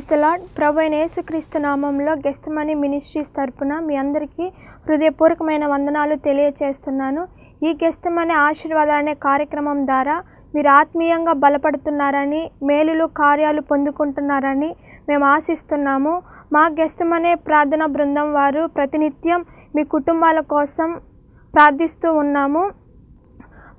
Praise the lord ప్రభు అయిన యేసుక్రీస్తు నామంలో గెస్తమని మినిస్ట్రీస్ తరపున మీ అందరికీ హృదయపూర్వకమైన వందనాలు తెలియచేస్తున్నాను. ఈ గెస్తమని ఆశీర్వాదాలు అనే కార్యక్రమం ద్వారా మీరు ఆత్మీయంగా బలపడుతున్నారని మేలులు కార్యాలు పొందుకుంటున్నారని మేము ఆశిస్తున్నాము. మా గెస్తమనే ప్రార్థన బృందం వారు ప్రతినిత్యం మీ కుటుంబాల కోసం ప్రార్థిస్తూ ఉన్నాము.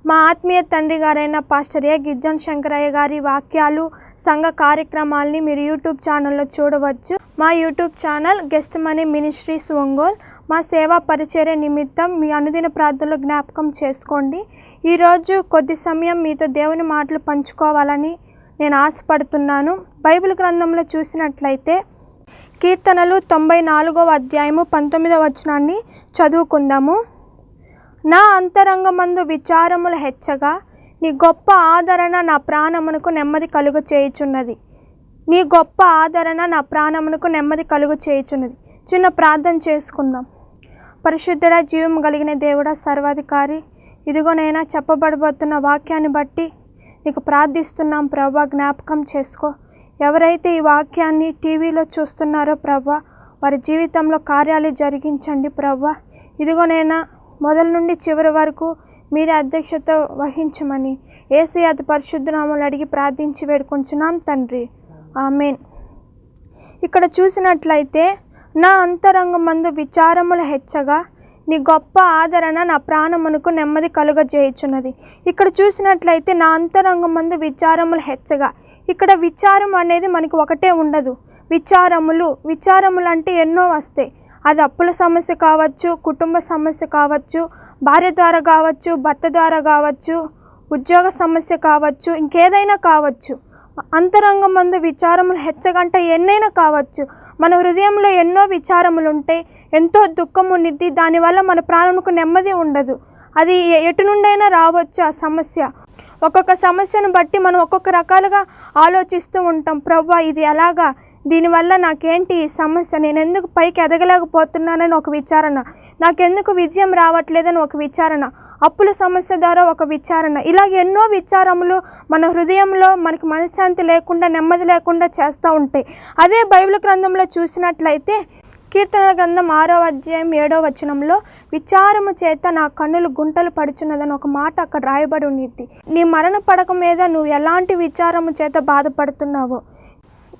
మా ఆత్మీయ తండ్రి గారైన పాస్టర్ ఏ. గిజ్జన్ శంకరయ్య గారి వాక్యాలు సంఘ కార్యక్రమాల్ని మీరు యూట్యూబ్ ఛానల్లో చూడవచ్చు. మా YouTube channel guest money ministries Ongole. మా సేవా పరిచర్య నిమిత్తం మీ అనుదిన ప్రార్థనలు జ్ఞాపకం చేసుకోండి. ఈరోజు కొద్ది సమయం మీతో దేవుని మాటలు పంచుకోవాలని నేను ఆశపడుతున్నాను. బైబిల్ గ్రంథంలో చూసినట్లయితే కీర్తనలు తొంభై నాలుగవ అధ్యాయము పంతొమ్మిదవ వచనాన్ని చదువుకుందాము. నా అంతరంగమందు విచారముల హెచ్చగా నీ గొప్ప ఆదరణ నా ప్రాణమునకు నెమ్మది కలుగు చేయుచున్నది. నీ గొప్ప ఆదరణ నా ప్రాణమునకు నెమ్మది కలుగు చేయుచున్నది. చిన్న ప్రార్థన చేసుకుందాం. పరిశుద్ధుడ జీవం కలిగిన దేవుడ సర్వాధికారి ఇదిగోనైనా చెప్పబడబోతున్న వాక్యాన్ని బట్టి నీకు ప్రార్థిస్తున్నాం ప్రభా జ్ఞాపకం చేసుకో. ఎవరైతే ఈ వాక్యాన్ని టీవీలో చూస్తున్నారో ప్రభా వారి జీవితంలో కార్యాలు జరిగించండి ప్రభా. ఇదిగోనైనా మొదల నుండి చివరి వరకు మీరే అధ్యక్షత వహించమని ఏసీ అతి పరిశుద్ధనామలు అడిగి ప్రార్థించి వేడుకొంచున్నాం తండ్రి. ఆమెన్. ఇక్కడ చూసినట్లయితే నా అంతరంగమందు విచారముల హెచ్చగా నీ గొప్ప ఆదరణ నా ప్రాణమునకు నెమ్మది కలుగజేయుచున్నది. ఇక్కడ చూసినట్లయితే నా అంతరంగమందు విచారముల హెచ్చగా. ఇక్కడ విచారం అనేది మనకు ఒకటే ఉండదు. విచారములు విచారములు అంటే ఎన్నో వస్తాయి. అది అప్పుల సమస్య కావచ్చు కుటుంబ సమస్య కావచ్చు భార్య ద్వారా కావచ్చు భర్త ద్వారా కావచ్చు ఉద్యోగ సమస్య కావచ్చు ఇంకేదైనా కావచ్చు. అంతరంగం మందు విచారములు హెచ్చగంట ఎన్నైనా కావచ్చు. మన హృదయంలో ఎన్నో విచారములు ఉంటాయి ఎంతో దుఃఖం ఉండిద్ది దానివల్ల మన ప్రాణముకు నెమ్మది ఉండదు. అది ఎటు నుండైనా రావచ్చు ఆ సమస్య. ఒక్కొక్క సమస్యను బట్టి మనం ఒక్కొక్క రకాలుగా ఆలోచిస్తూ ఉంటాం. ప్రవ్వా ఇది ఎలాగా? దీనివల్ల నాకేంటి ఈ సమస్య? నేను ఎందుకు పైకి ఎదగలేకపోతున్నానని ఒక విచారణ. నాకెందుకు విజయం రావట్లేదని ఒక విచారణ. అప్పుల సమస్య ద్వారా ఒక విచారణ. ఇలా ఎన్నో విచారములు మన హృదయంలో మనకి మనశ్శాంతి లేకుండా నెమ్మది లేకుండా చేస్తూ ఉంటాయి. అదే బైబిల్ గ్రంథంలో చూసినట్లయితే కీర్తన గ్రంథం ఆరో అధ్యాయం ఏడో వచనంలో విచారము చేత నా కన్నులు గుంటలు పడుచున్నదని ఒక మాట అక్కడ రాయబడి ఉన్నిద్ది నీ మరణ పడక మీద నువ్వు ఎలాంటి విచారము చేత బాధపడుతున్నావో?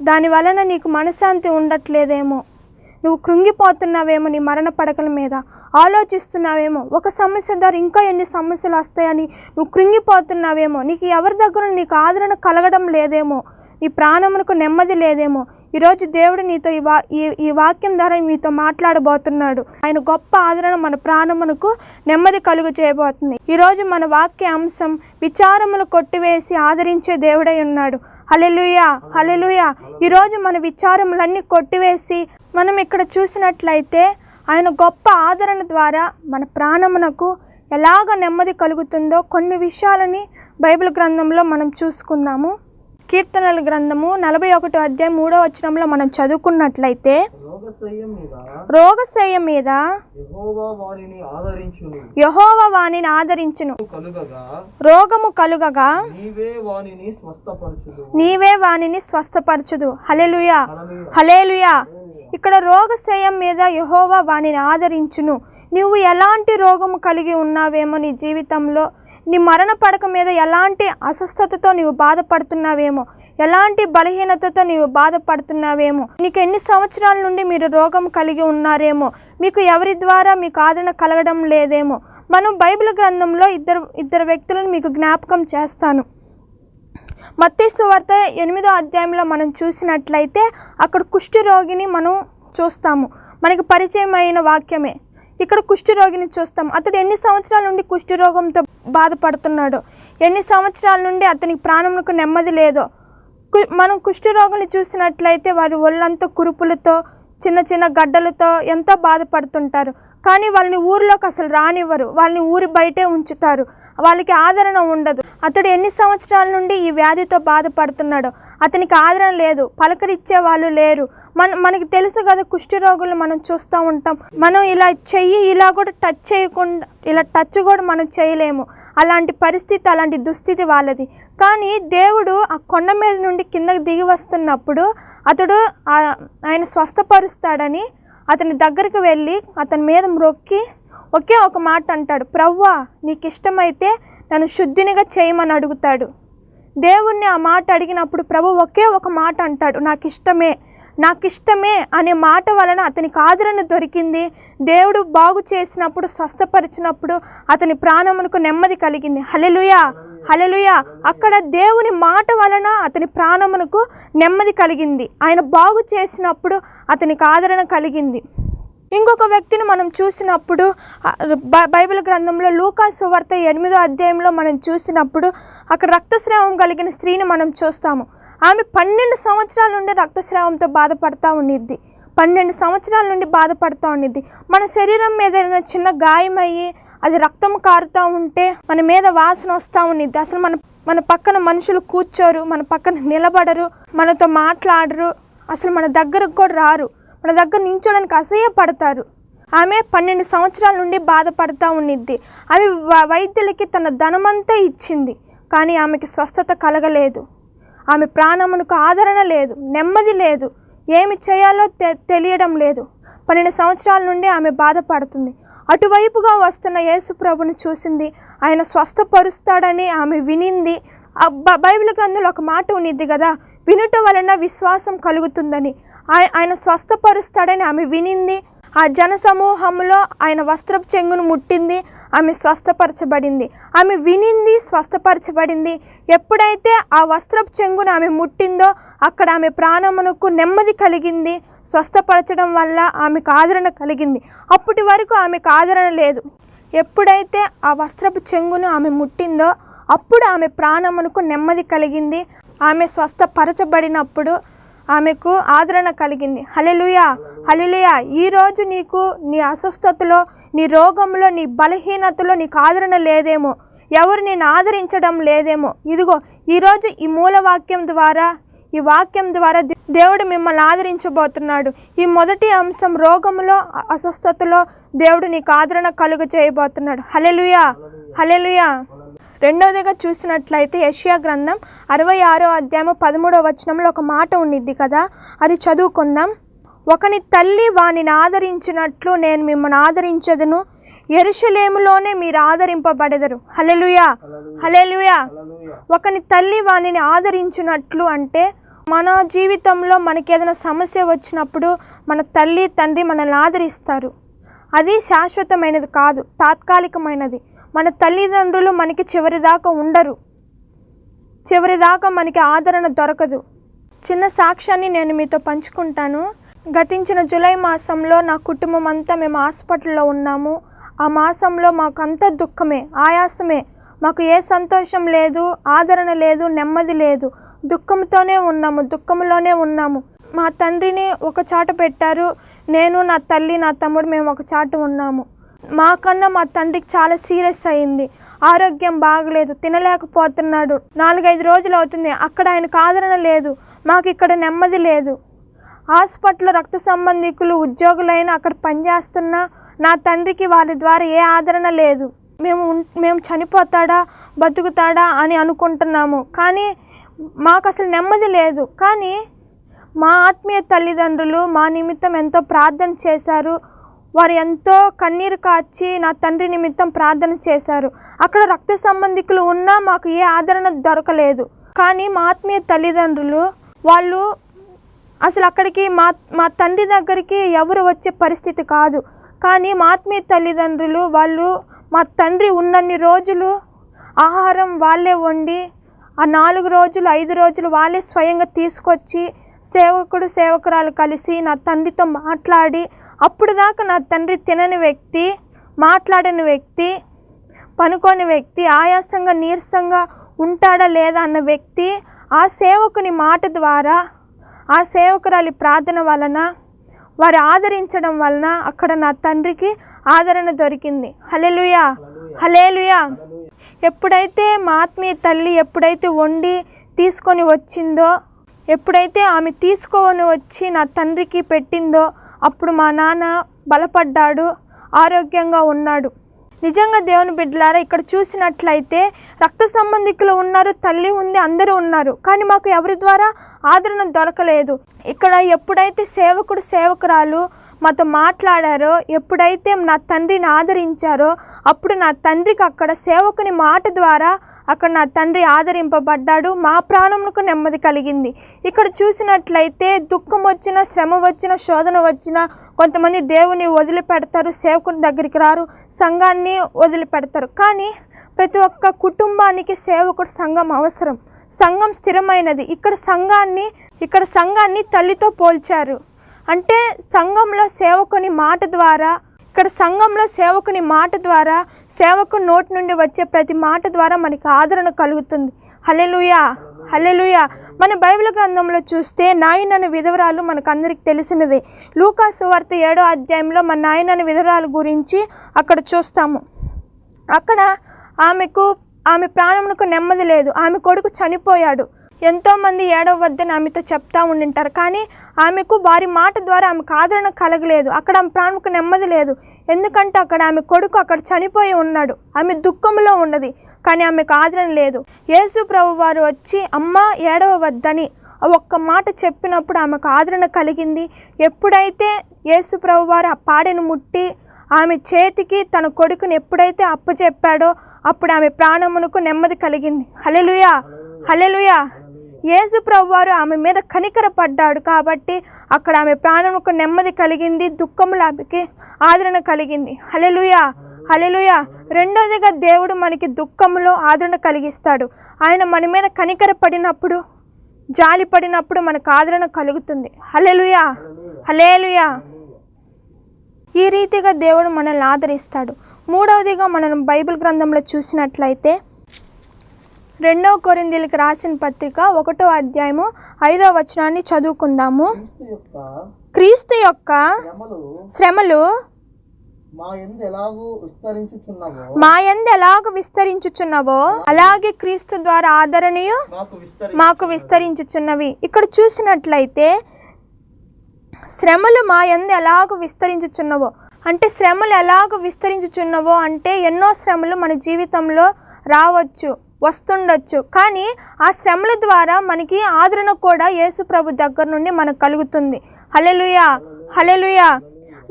దాని వలన నీకు మనశ్శాంతి ఉండట్లేదేమో. నువ్వు కృంగిపోతున్నావేమో నీ మరణ పడకల మీద. ఆలోచిస్తున్నావేమో ఒక సమస్య ద్వారా ఇంకా ఎన్ని సమస్యలు వస్తాయని నువ్వు కృంగిపోతున్నావేమో. నీకు ఎవరి దగ్గర నీకు ఆదరణ కలగడం లేదేమో. నీ ప్రాణమునకు నెమ్మది లేదేమో. ఈరోజు దేవుడు నీతో ఈ వా ఈ ఈ వాక్యం ద్వారా మీతో మాట్లాడబోతున్నాడు. ఆయన గొప్ప ఆదరణ మన ప్రాణమునకు నెమ్మది కలుగు చేయబోతుంది. ఈరోజు మన వాక్య అంశం విచారములు కొట్టివేసి ఆదరించే దేవుడై ఉన్నాడు. హలెలుయా హలెలుయా ఈరోజు మన విచారములన్నీ కొట్టివేసి మనం ఇక్కడ చూసినట్లయితే ఆయన గొప్ప ఆదరణ ద్వారా మన ప్రాణమునకు ఎలాగ నెమ్మది కలుగుతుందో కొన్ని విషయాలని బైబిల్ గ్రంథంలో మనం చూసుకుందాము. కీర్తనల గ్రంథము నలభై ఒకటో అధ్యాయం మూడో వచనంలో మనం చదువుకున్నట్లయితే రోగశయ్యం మీద రోగశయ్య మీద యహోవ వానిని ఆదరించును. రోగము కలుగగా నీవే వానిని స్వస్థపరచుదు. హలెలుయా హలేలుయా ఇక్కడ రోగశయం మీద యహోవా వానిని ఆదరించును. నువ్వు ఎలాంటి రోగము కలిగి ఉన్నావేమో నీ జీవితంలో నీ మరణ పడక మీద ఎలాంటి అస్వస్థతతో నీవు బాధపడుతున్నావేమో? ఎలాంటి బలహీనతతో నీవు బాధపడుతున్నావేమో? నీకు ఎన్ని సంవత్సరాల నుండి మీరు రోగం కలిగి ఉన్నారేమో? మీకు ఎవరి ద్వారా మీకు ఆదరణ కలగడం లేదేమో? మనం బైబిల్ గ్రంథంలో ఇద్దరు ఇద్దరు వ్యక్తులను మీకు జ్ఞాపకం చేస్తాను. మత్తీసు వార్త ఎనిమిదో అధ్యాయంలో మనం చూసినట్లయితే అక్కడ కుష్ఠరోగిని మనం చూస్తాము. మనకి పరిచయం అయిన వాక్యమే. ఇక్కడ కుష్ఠరోగిని చూస్తాం అతడు ఎన్ని సంవత్సరాల నుండి కుష్ఠరోగంతో బాధపడుతున్నాడో? ఎన్ని సంవత్సరాల నుండి అతనికి ప్రాణములకు నెమ్మది లేదో? కు- మనం కుష్టి రోగిని చూసినట్లయితే వారి ఒళ్ళంతా కురుపులతో చిన్న చిన్న గడ్డలతో ఎంతో బాధపడుతుంటారు. కానీ వాళ్ళని ఊరిలోకి అసలు రానివ్వరు. వాళ్ళని ఊరి బయటే ఉంచుతారు. వాళ్ళకి ఆదరణ ఉండదు. అతడు ఎన్ని సంవత్సరాల నుండి ఈ వ్యాధితో బాధపడుతున్నాడో అతనికి ఆదరణ లేదు. పలకరిచ్చే వాళ్ళు లేరు. మన మనకి తెలుసు కదా కుష్టి రోగులు మనం చూస్తూ ఉంటాం. మనం ఇలా చెయ్యి ఇలా కూడా టచ్ చేయకుండా ఇలా టచ్ కూడా మనం చేయలేము. అలాంటి పరిస్థితి అలాంటి దుస్థితి వాళ్ళది. కానీ దేవుడు ఆ కొండ మీద నుండి కిందకి దిగి వస్తున్నప్పుడు అతడు ఆయన స్వస్థపరుస్తాడని అతని దగ్గరికి వెళ్ళి అతని మీద మ్రొక్కి ఒకే ఒక మాట అంటాడు. ప్రవ్వా నీకు ఇష్టమైతే నన్ను శుద్ధినిగా చేయమని అడుగుతాడు. దేవుణ్ణి ఆ మాట అడిగినప్పుడు ప్రభు ఒకే ఒక మాట అంటాడు. నాకు ఇష్టమే నాకు ఇష్టమే అనే మాట వలన అతనికి ఆదరణ దొరికింది. దేవుడు బాగు చేసినప్పుడు స్వస్థపరిచినప్పుడు అతని ప్రాణమునకు నెమ్మది కలిగింది. హలెలుయా హలెలుయా అక్కడ దేవుని మాట వలన అతని ప్రాణమునకు నెమ్మది కలిగింది. ఆయన బాగు చేసినప్పుడు అతనికి ఆదరణ కలిగింది. ఇంకొక వ్యక్తిని మనం చూసినప్పుడు బైబిల్ గ్రంథంలో లూకా సువార్త ఎనిమిదో అధ్యాయంలో మనం చూసినప్పుడు అక్కడ రక్తస్రావం కలిగిన స్త్రీని మనం చూస్తాము. ఆమె పన్నెండు సంవత్సరాల నుండి రక్తస్రావంతో బాధపడతా ఉండిద్ది. పన్నెండు సంవత్సరాల నుండి బాధపడుతూ ఉండిద్ది. మన శరీరం మీద ఏదైనా చిన్న గాయమయ్యి అది రక్తం కారుతూ ఉంటే మన మీద వాసన వస్తూ ఉండిద్ది. అసలు మన మన పక్కన మనుషులు కూర్చోరు మన పక్కన నిలబడరు మనతో మాట్లాడరు అసలు మన దగ్గరకు కూడా రారు. మన దగ్గర నించోడానికి అసహ్యపడతారు. ఆమె పన్నెండు సంవత్సరాల నుండి బాధపడతా ఉండిద్ది. ఆమె వ- వైద్యులకి తన ధనమంతా ఇచ్చింది. కానీ ఆమెకి స్వస్థత కలగలేదు. ఆమె ప్రాణమునకు ఆదరణ లేదు నెమ్మది లేదు ఏమి చేయాలో తె తెలియడం లేదు. పన్నెండు సంవత్సరాల నుండి ఆమె బాధపడుతుంది. అటువైపుగా వస్తున్న యేసు ప్రభుని చూసింది. ఆయన స్వస్థపరుస్తాడని ఆమె వినింది. ఆ బైబిల్ గ్రంథంలో ఒక మాట ఉన్నిద్ది కదా వినుట వలన విశ్వాసం కలుగుతుందని. ఆయ- ఆయన స్వస్థపరుస్తాడని ఆమె వినింది. ఆ జన సమూహంలో ఆయన వస్త్రపు చెంగును ముట్టింది. ఆమె స్వస్థపరచబడింది. ఆమె వినింది స్వస్థపరచబడింది. ఎప్పుడైతే ఆ వస్త్రపు చెంగును ఆమె ముట్టిందో అక్కడ ఆమె ప్రాణమునకు నెమ్మది కలిగింది. స్వస్థపరచడం వల్ల ఆమెకు ఆదరణ కలిగింది. అప్పటి వరకు ఆమెకు ఆదరణ లేదు. ఎప్పుడైతే ఆ వస్త్రపు చెంగును ఆమె ముట్టిందో అప్పుడు ఆమె ప్రాణమునకు నెమ్మది కలిగింది. ఆమె స్వస్థపరచబడినప్పుడు ఆమెకు ఆదరణ కలిగింది. హలెలుయా హలెలుయా ఈరోజు నీకు నీ అస్వస్థతలో నీ రోగంలో నీ బలహీనతలో నీకు ఆదరణ లేదేమో. ఎవరు నేను ఆదరించడం లేదేమో. ఇదిగో ఈరోజు ఈ మూలవాక్యం ద్వారా ఈ వాక్యం ద్వారా దేవుడు మిమ్మల్ని ఆదరించబోతున్నాడు. ఈ మొదటి అంశం రోగములో అస్వస్థతలో దేవుడు నీకు ఆదరణ కలుగ చేయబోతున్నాడు హలెలుయా హలెలుయా రెండవదిగా చూసినట్లయితే యష్యా గ్రంథం అరవై ఆరో అధ్యాయం పదమూడవ వచనంలో ఒక మాట ఉండిద్ది కదా? అది చదువుకుందాం. ఒకని తల్లి వానిని ఆదరించినట్లు నేను మిమ్మల్ని ఆదరించదును. ఎరుషలేములోనే మీరు ఆదరింపబడెదరు. హలెలుయా హలెలుయా ఒకని తల్లి వానిని ఆదరించినట్లు అంటే మన జీవితంలో మనకి ఏదైనా సమస్య వచ్చినప్పుడు మన తల్లి తండ్రి మనల్ని ఆదరిస్తారు. అది శాశ్వతమైనది కాదు తాత్కాలికమైనది. మన తల్లిదండ్రులు మనకి చివరిదాకా ఉండరు. చివరిదాకా మనకి ఆదరణ దొరకదు. చిన్న సాక్ష్యాన్ని నేను మీతో పంచుకుంటాను. గతించిన జూలై మాసంలో నా కుటుంబం అంతా మేము హాస్పిటల్లో ఉన్నాము. ఆ మాసంలో మాకంతా దుఃఖమే ఆయాసమే. మాకు ఏ సంతోషం లేదు ఆదరణ లేదు నెమ్మది లేదు. దుఃఖంతోనే ఉన్నాము దుఃఖంలోనే ఉన్నాము. మా తండ్రిని ఒక చాట పెట్టారు. నేను నా తల్లి నా తమ్ముడు మేము ఒక చాట ఉన్నాము. మాకన్నా మా తండ్రికి చాలా సీరియస్ అయింది. ఆరోగ్యం బాగలేదు తినలేకపోతున్నాడు. నాలుగైదు రోజులు అవుతుంది అక్కడ ఆయనకు ఆదరణ లేదు మాకు ఇక్కడ నెమ్మది లేదు. హాస్పిటల్లో రక్త సంబంధికులు ఉద్యోగులైన అక్కడ పనిచేస్తున్నా నా తండ్రికి వారి ద్వారా ఏ ఆదరణ లేదు. మేము మేము చనిపోతాడా బతుకుతాడా అని అనుకుంటున్నాము. కానీ మాకు అసలు నెమ్మది లేదు. కానీ మా ఆత్మీయ తల్లిదండ్రులు మా నిమిత్తం ఎంతో ప్రార్థన చేశారు. వారు ఎంతో కన్నీరు కాచి నా తండ్రి నిమిత్తం ప్రార్థన చేశారు. అక్కడ రక్త సంబంధికులు ఉన్నా మాకు ఏ ఆదరణ దొరకలేదు. కానీ మా ఆత్మీయ తల్లిదండ్రులు వాళ్ళు అసలు అక్కడికి మా మా తండ్రి దగ్గరికి ఎవరు వచ్చే పరిస్థితి కాదు. కానీ మా ఆత్మీయ తల్లిదండ్రులు వాళ్ళు మా తండ్రి ఉన్నన్ని రోజులు ఆహారం వాళ్ళే వండి ఆ నాలుగు రోజులు ఐదు రోజులు వాళ్ళే స్వయంగా తీసుకొచ్చి సేవకుడు సేవకురాలు కలిసి నా తండ్రితో మాట్లాడి అప్పుడు దాకా నా తండ్రి తినని వ్యక్తి మాట్లాడని వ్యక్తి పనుకోని వ్యక్తి ఆయాసంగా నీరసంగా ఉంటాడా లేదా అన్న వ్యక్తి ఆ సేవకుని మాట ద్వారా ఆ సేవకురాలి ప్రార్థన వలన వారు ఆదరించడం వలన అక్కడ నా తండ్రికి ఆదరణ దొరికింది. హలెలుయా హలేలుయా ఎప్పుడైతే మా ఆత్మీయ తల్లి ఎప్పుడైతే వండి తీసుకొని వచ్చిందో ఎప్పుడైతే ఆమె తీసుకొని వచ్చి నా తండ్రికి పెట్టిందో అప్పుడు మా నాన్న బలపడ్డాడు ఆరోగ్యంగా ఉన్నాడు. నిజంగా దేవుని బిడ్డలారా ఇక్కడ చూసినట్లయితే రక్త సంబంధికులు ఉన్నారు తల్లి ఉంది అందరూ ఉన్నారు. కానీ మాకు ఎవరి ద్వారా ఆదరణ దొరకలేదు. ఇక్కడ ఎప్పుడైతే సేవకుడు సేవకురాలు మాతో మాట్లాడారో ఎప్పుడైతే నా తండ్రిని ఆదరించారో అప్పుడు నా తండ్రికి అక్కడ సేవకుని మాట ద్వారా అక్కడ నా తండ్రి ఆదరింపబడ్డాడు. మా ప్రాణమునకు నెమ్మది కలిగింది. ఇక్కడ చూసినట్లయితే దుఃఖం వచ్చిన శ్రమ వచ్చిన శోధన వచ్చిన కొంతమంది దేవుని వదిలిపెడతారు సేవకుని దగ్గరికి రారు సంఘాన్ని వదిలిపెడతారు. కానీ ప్రతి ఒక్క కుటుంబానికి సేవకుడు సంఘం అవసరం. సంఘం స్థిరమైనది. ఇక్కడ సంఘాన్ని ఇక్కడ సంఘాన్ని తల్లితో పోల్చారు. అంటే సంఘంలో సేవకుని మాట ద్వారా ఇక్కడ సంఘంలో సేవకుని మాట ద్వారా సేవకు నోటి నుండి వచ్చే ప్రతి మాట ద్వారా మనకి ఆదరణ కలుగుతుంది. హలెలుయా హలెలుయా మన బైబిల్ గ్రంథంలో చూస్తే నాయనని విధవరాలు మనకు అందరికి తెలిసినదే. లూకాసు వార్త ఏడో అధ్యాయంలో మన నాయనని విధవరాల గురించి అక్కడ చూస్తాము. అక్కడ ఆమెకు ఆమె ప్రాణమునకు నెమ్మది లేదు. ఆమె కొడుకు చనిపోయాడు. ఎంతోమంది ఏడవ వద్దని ఆమెతో చెప్తా ఉండింటారు. కానీ ఆమెకు వారి మాట ద్వారా ఆమెకు ఆదరణ కలగలేదు. అక్కడ ఆమె ప్రాణముకు నెమ్మది లేదు. ఎందుకంటే అక్కడ ఆమె కొడుకు అక్కడ చనిపోయి ఉన్నాడు. ఆమె దుఃఖంలో ఉన్నది కానీ ఆమెకు ఆదరణ లేదు. యేసు ప్రభు వారు వచ్చి అమ్మ ఏడవ వద్దని ఒక్క మాట చెప్పినప్పుడు ఆమెకు ఆదరణ కలిగింది. ఎప్పుడైతే యేసు ప్రభు వారు ఆ పాడెను ముట్టి ఆమె చేతికి తన కొడుకుని ఎప్పుడైతే అప్పచెప్పాడో అప్పుడు ఆమె ప్రాణమునకు నెమ్మది కలిగింది. హలెలుయా హలెలుయా యేసు ప్రభువారు ఆమె మీద కనికరపడ్డాడు కాబట్టి అక్కడ ఆమె ప్రాణముకు నెమ్మది కలిగింది దుఃఖములు ఆమెకి ఆదరణ కలిగింది. హలెలుయా హలెలుయా రెండోదిగా దేవుడు మనకి దుఃఖంలో ఆదరణ కలిగిస్తాడు. ఆయన మన మీద కనికరపడినప్పుడు జాలి పడినప్పుడు మనకు ఆదరణ కలుగుతుంది. హలెలుయా హలేలుయా ఈ రీతిగా దేవుడు మనల్ని ఆదరిస్తాడు. మూడవదిగా మనం బైబిల్ గ్రంథంలో చూసినట్లయితే రెండవ కొరిందీలకు రాసిన పత్రిక ఒకటో అధ్యాయము ఐదవ వచనాన్ని చదువుకుందాము. క్రీస్తు యొక్క శ్రమలు మా ఎందు ఎలాగూ విస్తరించుచున్నావో అలాగే క్రీస్తు ద్వారా ఆదరణీయు మాకు విస్తరి మాకు విస్తరించుచున్నవి. ఇక్కడ చూసినట్లయితే శ్రమలు మా యందు ఎలాగ విస్తరించుచున్నవో అంటే శ్రమలు ఎలాగ విస్తరించుచున్నవో అంటే ఎన్నో శ్రమలు మన జీవితంలో రావచ్చు. వస్తుండొచ్చు. కానీ ఆ శ్రమల ద్వారా మనకి ఆదరణ కూడా యేసుప్రభు దగ్గర నుండి మనకు కలుగుతుంది. హలెలుయా హలెలుయా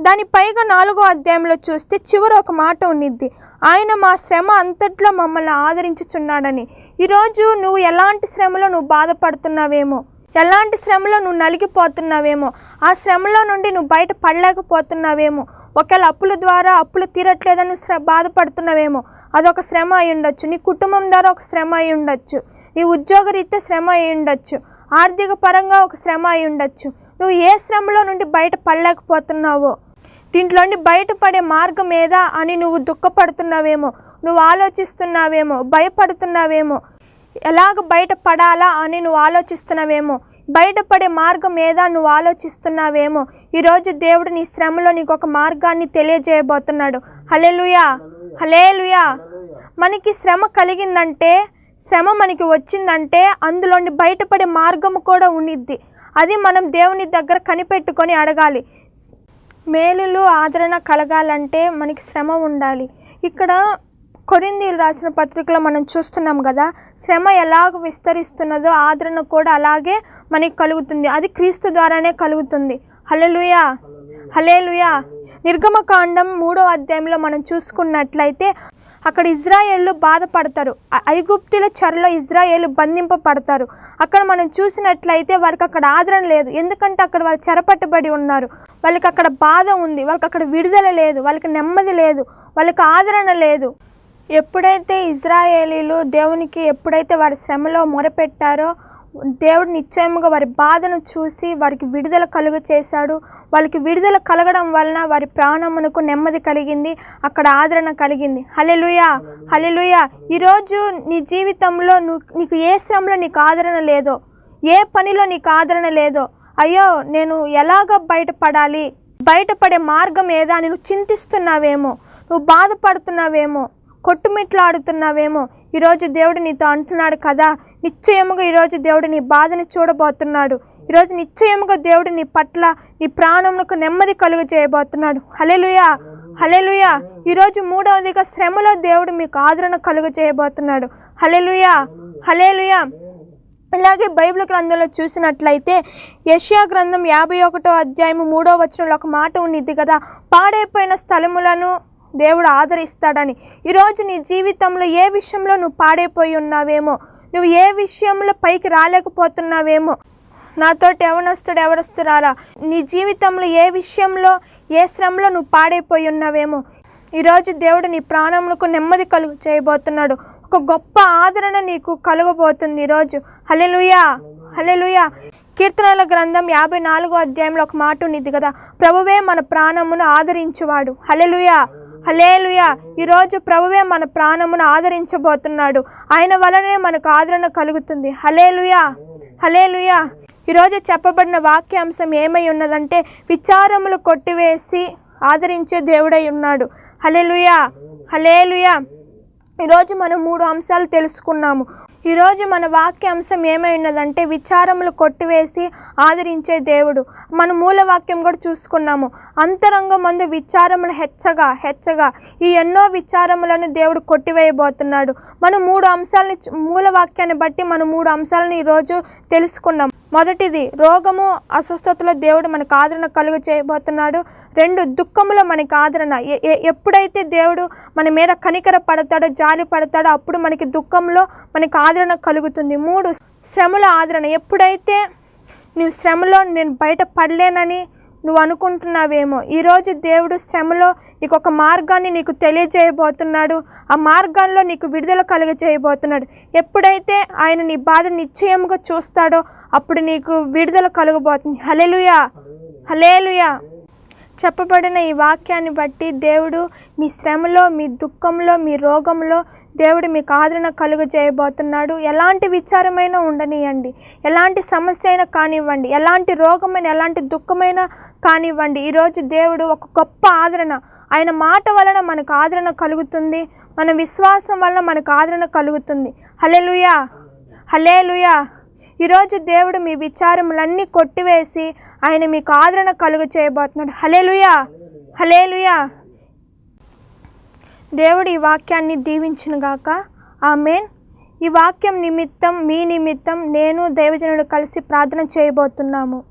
దాని పైగా నాలుగో అధ్యాయంలో చూస్తే చివరి ఒక మాట ఉండిద్ది ఆయన మా శ్రమ అంతట్లో మమ్మల్ని ఆదరించుచున్నాడని. ఈరోజు నువ్వు ఎలాంటి శ్రమలో నువ్వు బాధపడుతున్నావేమో? ఎలాంటి శ్రమలో నువ్వు నలిగిపోతున్నావేమో? ఆ శ్రమలో నుండి నువ్వు బయట పడలేకపోతున్నావేమో? ఒకవేళ అప్పుల ద్వారా అప్పులు తీరట్లేదని నువ్వు శ్ర బాధపడుతున్నావేమో? అదొక శ్రమ అయి ఉండొచ్చు నీ కుటుంబం ద్వారా ఒక శ్రమ అయి ఉండొచ్చు నీ ఉద్యోగరీత్యా శ్రమ అయి ఉండొచ్చు ఆర్థిక పరంగా ఒక శ్రమ అయి ఉండొచ్చు నువ్వు ఏ శ్రమలో నుండి బయట పడలేకపోతున్నావో దీంట్లోండి బయటపడే మార్గం ఏదా అని నువ్వు దుఃఖపడుతున్నావేమో నువ్వు ఆలోచిస్తున్నావేమో భయపడుతున్నావేమో ఎలాగ బయటపడాలా అని నువ్వు ఆలోచిస్తున్నావేమో బయటపడే మార్గం ఏదా నువ్వు ఆలోచిస్తున్నావేమో ఈరోజు దేవుడు నీ శ్రమలో నీకు ఒక మార్గాన్ని తెలియజేయబోతున్నాడు. హలెలుయా హలేలుయా మనకి శ్రమ కలిగిందంటే శ్రమ మనకి వచ్చిందంటే అందులోని బయటపడే మార్గము కూడా ఉన్నిద్ది. అది మనం దేవుని దగ్గర కనిపెట్టుకొని అడగాలి. మేలులు ఆదరణ కలగాలంటే మనకి శ్రమ ఉండాలి. ఇక్కడ కొరిందీలు రాసిన పత్రికలో మనం చూస్తున్నాం కదా శ్రమ ఎలాగ విస్తరిస్తున్నదో ఆదరణ కూడా అలాగే మనకి కలుగుతుంది. అది క్రీస్తు ద్వారానే కలుగుతుంది. హలలుయా హలేలుయా నిర్గమకాండం మూడో అధ్యాయంలో మనం చూసుకున్నట్లయితే అక్కడ ఇజ్రాయేళ్ళు బాధపడతారు. ఐగుప్తుల చెరలో ఇజ్రాయేలు బంధింపబడతారు. అక్కడ మనం చూసినట్లయితే వారికి అక్కడ ఆదరణ లేదు. ఎందుకంటే అక్కడ వాళ్ళు చెరపట్టబడి ఉన్నారు. వాళ్ళకి అక్కడ బాధ ఉంది. వాళ్ళకి అక్కడ విడుదల లేదు. వాళ్ళకి నెమ్మది లేదు. వాళ్ళకి ఆదరణ లేదు. ఎప్పుడైతే ఇజ్రాయేలీలు దేవునికి ఎప్పుడైతే వారి శ్రమలో మొరపెట్టారో దేవుడు నిశ్చయముగా వారి బాధను చూసి వారికి విడుదల కలుగు చేశాడు వాళ్ళకి విడుదల కలగడం వలన వారి ప్రాణమునకు నెమ్మది కలిగింది అక్కడ ఆదరణ కలిగింది. హలెలుయా హలెలుయా ఈరోజు నీ జీవితంలో నువ్వు నీకు ఏ శ్రమలో నీకు ఆదరణ లేదో ఏ పనిలో నీకు ఆదరణ లేదో అయ్యో నేను ఎలాగ బయటపడాలి? బయటపడే మార్గం ఏదా? అని నువ్వు చింతిస్తున్నావేమో? నువ్వు బాధపడుతున్నావేమో? కొట్టుమిట్లాడుతున్నావేమో? ఈరోజు దేవుడు నీతో అంటున్నాడు కదా నిశ్చయముగా ఈరోజు దేవుడు నీ బాధని చూడబోతున్నాడు. ఈరోజు నిశ్చయముగా దేవుడు నీ పట్ల నీ ప్రాణములకు నెమ్మది కలుగు చేయబోతున్నాడు. హలెలుయా హలెలుయా ఈరోజు మూడవదిగా శ్రమలో దేవుడు మీకు ఆదరణ కలుగు చేయబోతున్నాడు. హలెలుయా హలేలుయా ఇలాగే బైబిల్ గ్రంథంలో చూసినట్లయితే యష్యా గ్రంథం యాభై ఒకటో అధ్యాయం మూడో వచనంలో ఒక మాట ఉండిద్ది కదా పాడైపోయిన స్థలములను దేవుడు ఆదరిస్తాడని. ఈరోజు నీ జీవితంలో ఏ విషయంలో నువ్వు పాడైపోయి ఉన్నావేమో నువ్వు ఏ విషయంలో పైకి రాలేకపోతున్నావేమో నాతోటి ఎవనొస్తాడు ఎవరొస్తారా నీ జీవితంలో ఏ విషయంలో ఏ శ్రమలో నువ్వు పాడైపోయి ఉన్నావేమో. ఈరోజు దేవుడు నీ ప్రాణములకు నెమ్మది కలుగు చేయబోతున్నాడు. ఒక గొప్ప ఆదరణ నీకు కలుగబోతుంది ఈరోజు. హలెలుయా హలెలుయా కీర్తనల గ్రంథం యాభై నాలుగో అధ్యాయంలో ఒక మాట ఉన్నది కదా. ప్రభువే మన ప్రాణమును ఆదరించువాడు. హలెలుయా హలేలుయా ఈరోజు ప్రభువే మన ప్రాణమును ఆదరించబోతున్నాడు. ఆయన వలనే మనకు ఆదరణ కలుగుతుంది. హలేలుయా హలేలుయా ఈరోజు చెప్పబడిన వాక్యాంశం ఏమై ఉన్నదంటే విచారములు కొట్టివేసి ఆదరించే దేవుడై ఉన్నాడు. హలేలుయా హలేలుయా ఈరోజు మనం మూడు అంశాలు తెలుసుకున్నాము. ఈరోజు మన వాక్యాంశం ఏమై ఉన్నదంటే విచారములు కొట్టివేసి ఆదరించే దేవుడు. మన మూల వాక్యం కూడా చూసుకున్నాము. అంతరంగం మందు విచారములు హెచ్చగా హెచ్చగా ఈ ఎన్నో విచారములను దేవుడు కొట్టివేయబోతున్నాడు. మనం మూడు అంశాలని మూల వాక్యాన్ని బట్టి మనం మూడు అంశాలను ఈరోజు తెలుసుకున్నాం మొదటిది రోగము అస్వస్థతలో దేవుడు మనకు ఆదరణ కలుగు చేయబోతున్నాడు. రెండు దుఃఖములో మనకి ఆదరణ. ఎప్పుడైతే దేవుడు మన మీద కనికర పడతాడో జాలి పడతాడో అప్పుడు మనకి దుఃఖంలో మనకి ఆదరణ కలుగుతుంది. మూడు శ్రమల ఆదరణ. ఎప్పుడైతే నువ్వు శ్రమలో నేను బయట పడలేనని నువ్వు అనుకుంటున్నావేమో ఈరోజు దేవుడు శ్రమలో నీకు ఒక మార్గాన్ని నీకు తెలియజేయబోతున్నాడు. ఆ మార్గాల్లో నీకు విడుదల కలుగజేయబోతున్నాడు. ఎప్పుడైతే ఆయన నీ బాధ నిశ్చయంగా చూస్తాడో అప్పుడు నీకు విడుదల కలగబోతుంది. హలేలుయా హలేలుయా చెప్పబడిన ఈ వాక్యాన్ని బట్టి దేవుడు మీ శ్రమలో మీ దుఃఖంలో మీ రోగంలో దేవుడు మీకు ఆదరణ కలుగు చేయబోతున్నాడు ఎలాంటి విచారమైనా ఉండనియండి. ఎలాంటి సమస్య అయినా కానివ్వండి. ఎలాంటి రోగమైన ఎలాంటి దుఃఖమైనా కానివ్వండి. ఈరోజు దేవుడు ఒక గొప్ప ఆదరణ. ఆయన మాట వలన మనకు ఆదరణ కలుగుతుంది. మన విశ్వాసం వలన మనకు ఆదరణ కలుగుతుంది. హలెలుయా హలేలుయా ఈరోజు దేవుడు మీ విచారములన్నీ కొట్టివేసి ఆయన మీకు ఆదరణ కలుగు చేయబోతున్నాడు. హలేలుయా హలేలుయా దేవుడు ఈ వాక్యాన్ని ఆ ఆమెన్. ఈ వాక్యం నిమిత్తం మీ నిమిత్తం నేను దైవజనుడు కలిసి ప్రార్థన చేయబోతున్నాము.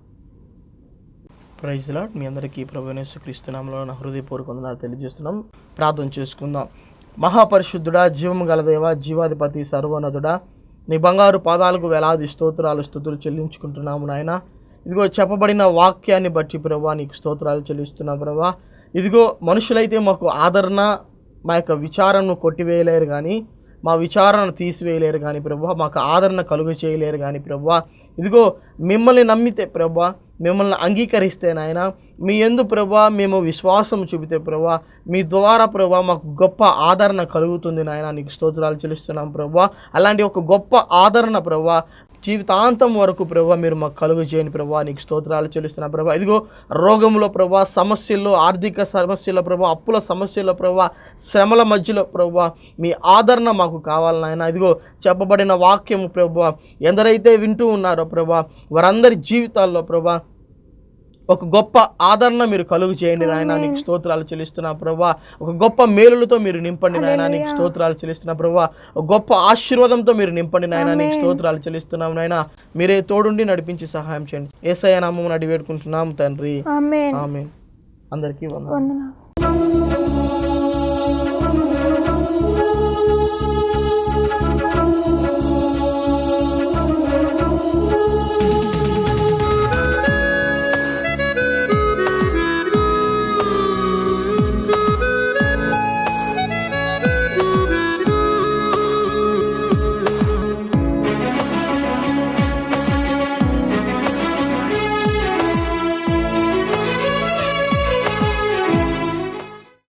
ప్రైజ్ లాట్ మీ అందరికీ ప్రభునేసు క్రీస్తునామలో నా హృదయపూర్వక వందనాలు తెలియజేస్తున్నాం. ప్రార్థన చేసుకుందాం. మహాపరిశుద్ధుడా జీవం గలదేవ జీవాధిపతి సర్వోన్నతుడా నీ బంగారు పాదాలకు వేలాది స్తోత్రాలు స్థుతులు చెల్లించుకుంటున్నాము నాయన. ఇదిగో చెప్పబడిన వాక్యాన్ని బట్టి ప్రభా నీకు స్తోత్రాలు చెల్లిస్తున్నా ప్రభా. ఇదిగో మనుషులైతే మాకు ఆదరణ మా యొక్క విచారణను కొట్టివేయలేరు కానీ మా విచారణను తీసివేయలేరు కానీ ప్రభా మాకు ఆదరణ కలుగు చేయలేరు కానీ ప్రభా. ఇదిగో మిమ్మల్ని నమ్మితే ప్రభా మిమ్మల్ని అంగీకరిస్తే నాయన మీ ఎందు ప్రభా మేము విశ్వాసం చూపితే ప్రభా మీ ద్వారా ప్రభా మాకు గొప్ప ఆదరణ కలుగుతుంది నాయన. నీకు స్తోత్రాలు చెల్లిస్తున్నాం ప్రభా. అలాంటి ఒక గొప్ప ఆదరణ ప్రభా జీవితాంతం వరకు ప్రభా మీరు మాకు కలుగు చేయని ప్రభా. నీకు స్తోత్రాలు చెల్లిస్తున్నా ప్రభా. ఇదిగో రోగంలో ప్రభా సమస్యల్లో ఆర్థిక సమస్యల ప్రభా అప్పుల సమస్యల ప్రభా శ్రమల మధ్యలో ప్రభా మీ ఆదరణ మాకు కావాలి నాయన. ఇదిగో చెప్పబడిన వాక్యము ప్రభా ఎందరైతే వింటూ ఉన్నారో ప్రభా వారందరి జీవితాల్లో ప్రభా ఒక గొప్ప ఆదరణ మీరు కలుగు చేయండి నాయన. నీకు స్తోత్రాలు చెల్లిస్తున్నా ప్రభా. ఒక గొప్ప మేలులతో మీరు నింపండి నాయన. నీకు స్తోత్రాలు చెల్లిస్తున్నా ప్రభా. ఒక గొప్ప ఆశీర్వాదంతో మీరు నింపండి నాయన. నీకు స్తోత్రాలు చెల్లిస్తున్నాం నాయన. మీరే తోడుండి నడిపించి సహాయం చేయండి. ఏసయ నామం అడిగి వేడుకుంటున్నాం తండ్రి. ఆమె అందరికీ వందనాలు.